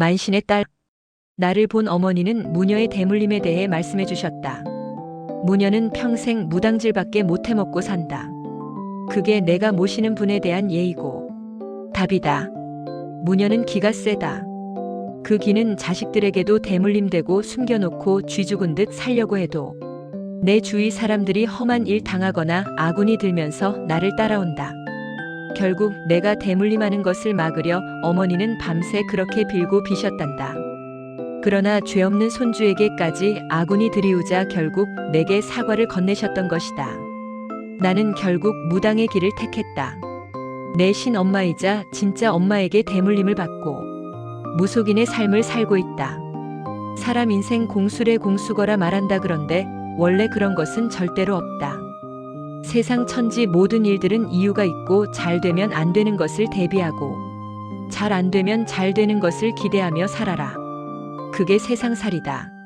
만신의 딸. 나를 본 어머니는 무녀의 대물림에 대해 말씀해 주셨다. 무녀는 평생 무당질밖에 못해 먹고 산다. 그게 내가 모시는 분에 대한 예의고. 답이다. 무녀는 기가 세다. 그 기는 자식들에게도 대물림되고 숨겨놓고 쥐 죽은 듯 살려고 해도 내 주위 사람들이 험한 일 당하거나 아군이 들면서 나를 따라온다. 결국 내가 대물림하는 것을 막으려 어머니는 밤새 그렇게 빌고 비셨단다. 그러나 죄 없는 손주에게까지 아군이 들이우자 결국 내게 사과를 건네셨던 것이다. 나는 결국 무당의 길을 택했다. 내 신엄마이자 진짜 엄마에게 대물림을 받고 무속인의 삶을 살고 있다. 사람 인생 공술의 공수거라 말한다 그런데 원래 그런 것은 절대로 없다. 세상 천지 모든 일들은 이유가 있고 잘 되면 안 되는 것을 대비하고 잘 안 되면 잘 되는 것을 기대하며 살아라. 그게 세상살이다.